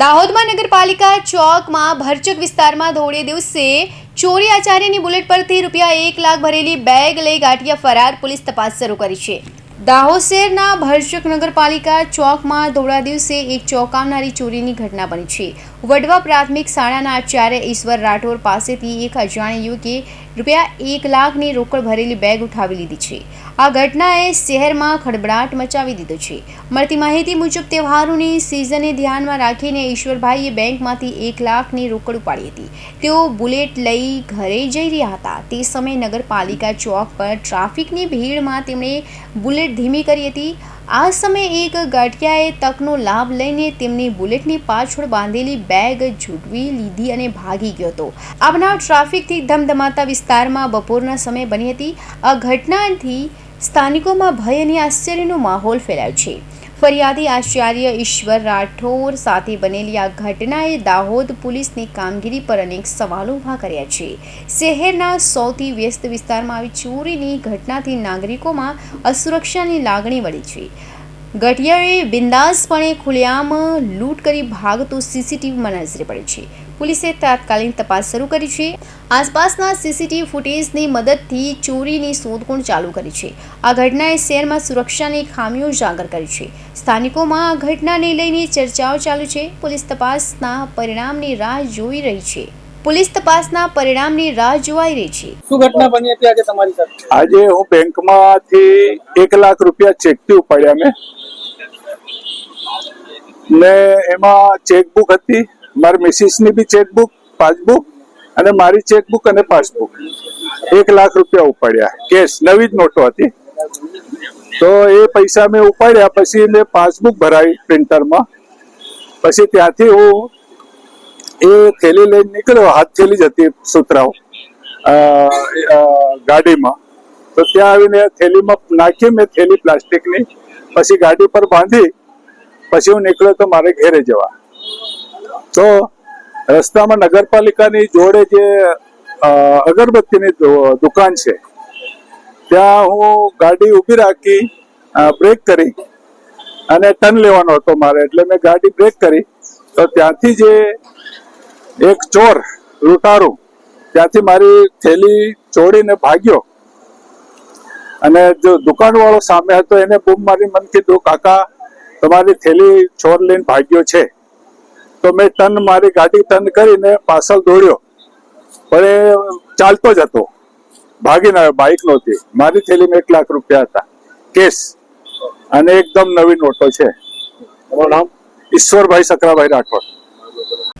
દાહોદમાં નગરપાલિકા ચોકમાં ભરચક વિસ્તારમાં ધોળે દિવસે ચોરી આચાર્યની બુલેટ પરથી રૂપિયા એક લાખ ભરેલી બેગ લઈ ગાંઠિયા ફરાર પોલીસ તપાસ શરૂ કરી છે. દાહોદ શહેરના ભરચક નગરપાલિકા ચોકમાં ધોળા દિવસે એક ચોંકાવનારી ચોરીની ઘટના બની છે. વડવા પ્રાથમિક શાળાના આચાર્ય ઈશ્વર રાઠોડ પાસેથી એક અજાણ્યા યુવકે રૂપિયા એક લાખની રોકડ ભરેલી બેગ ઉઠાવી લીધી છે. આ ઘટનાએ શહેરમાં ખડબડાટ મચાવી દીધો છે. મળતી માહિતી મુજબ તહેવારોની સિઝને ધ્યાનમાં રાખીને ઈશ્વરભાઈએ બેંકમાંથી એક લાખની રોકડ ઉપાડી હતી. તેઓ બુલેટ લઈ ઘરે જઈ રહ્યા હતા. તે સમયે નગરપાલિકા ચોક પર ટ્રાફિકની ભીડમાં તેમણે બુલેટ ધીમી કરી હતી. આ સમયે એક ગાંઠિયાએ તકનો લાભ લઈને તેમની બુલેટની પાછળ બાંધેલી બેગ ઝૂંટવી લીધી અને ભાગી ગયો હતો. આ બનાવ ટ્રાફિકથી ધમધમાતા વિસ્તારમાં બપોરના સમયે બની હતી. આ ઘટનાથી સ્થાનિકોમાં ભય અને આશ્ચર્યનો માહોલ ફેલાયો છે. ફરિયાદી આચાર્ય ઈશ્વર રાઠોર સાથે બનેલી આ ઘટનાએ દાહોદ પોલીસની કામગીરી પર અનેક સવાલો ઊભા કર્યા છે. શહેરના સૌથી વ્યસ્ત વિસ્તારમાં આવી ચોરીની ઘટનાથી નાગરિકોમાં અસુરક્ષાની લાગણી વળી છે. ગઠિયાએ બિંદાસપણે ખુલ્લેઆમ લૂંટ કરી ભાગતો સીસીટીવીમાં નજરે પડે છે. પોલીસે તાત્કાલિક તપાસ શરૂ કરી છે. આસપાસના સીસીટીવી ફૂટેજની મદદથી ચોરીની શોધખોળ ચાલુ કરી છે. આ ઘટનાએ શહેરમાં સુરક્ષાની ખામીઓ ઉજાગર કરી છે. સ્થાનિકોમાં આ ઘટનાને લઈને ચર્ચાઓ ચાલુ છે. પોલીસ તપાસના પરિણામની રાહ જોઈ રહી છે. પોલીસ તપાસના પરિણામની રાહ જોવાઈ રહી છે. શું ઘટના બની હતી આજે તમારી સાથે? આજે હું બેંકમાંથી એક લાખ રૂપિયા ચેકથી ઉપાડ્યા મેં. ને એમાં ચેકબુક હતી મારી મિસિસની બી ચેકબુક પાસબુક અને મારી ચેકબુક અને પાસબુક. એક લાખ રૂપિયા ઉપાડ્યા. કેશ નવી જ નોટો હતી. તો એ પૈસા મેં ઉપાડ્યા પછી મેં પાસબુક ભરાવી પ્રિન્ટરમાં. પછી ત્યાંથી હું એ થેલી લઈને નીકળ્યો, હાથ થેલી જ હતી સુતરાઓ ગાડીમાં. તો ત્યાં આવીને થેલીમાં નાખી મેં થેલી પ્લાસ્ટિકની, પછી ગાડી પર બાંધી, પછી હું નીકળ્યો તો મારે ઘેરે જવા. તો રસ્તામાં નગરપાલિકાની જોડે જે અગરબત્તીની દુકાન છે, ત્યાં હું ગાડી ઊભી રાખી બ્રેક કરી, અને ટર્ન લેવાનો હતો મારે, એટલે મેં ગાડી બ્રેક કરી. તો ત્યાંથી જે એક ચોર લૂંટારું. ત્યાંથી મારી થેલી ચોરીને ભાગ્યો. અને જો દુકાનવાળો સામે હતો એને બૂમ મારી મન કીધું કાકા તમારી થેલી ચોર લઈને ભાગ્યો છે. તો મેં ટન મારી ગાડી ટન કરીને પાછળ દોડ્યો. પણ એ ચાલતો જ હતો. ભાગીને આવ્યો બાઇક નહોતી. મારી થેલીમાં એક લાખ રૂપિયા હતા. કેસ. અને એકદમ નવી નોટો છે. નામ? Ishwarbhai Sakrabhai Rathod.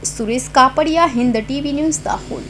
Suresh Kapadia Hind TV news Dahod.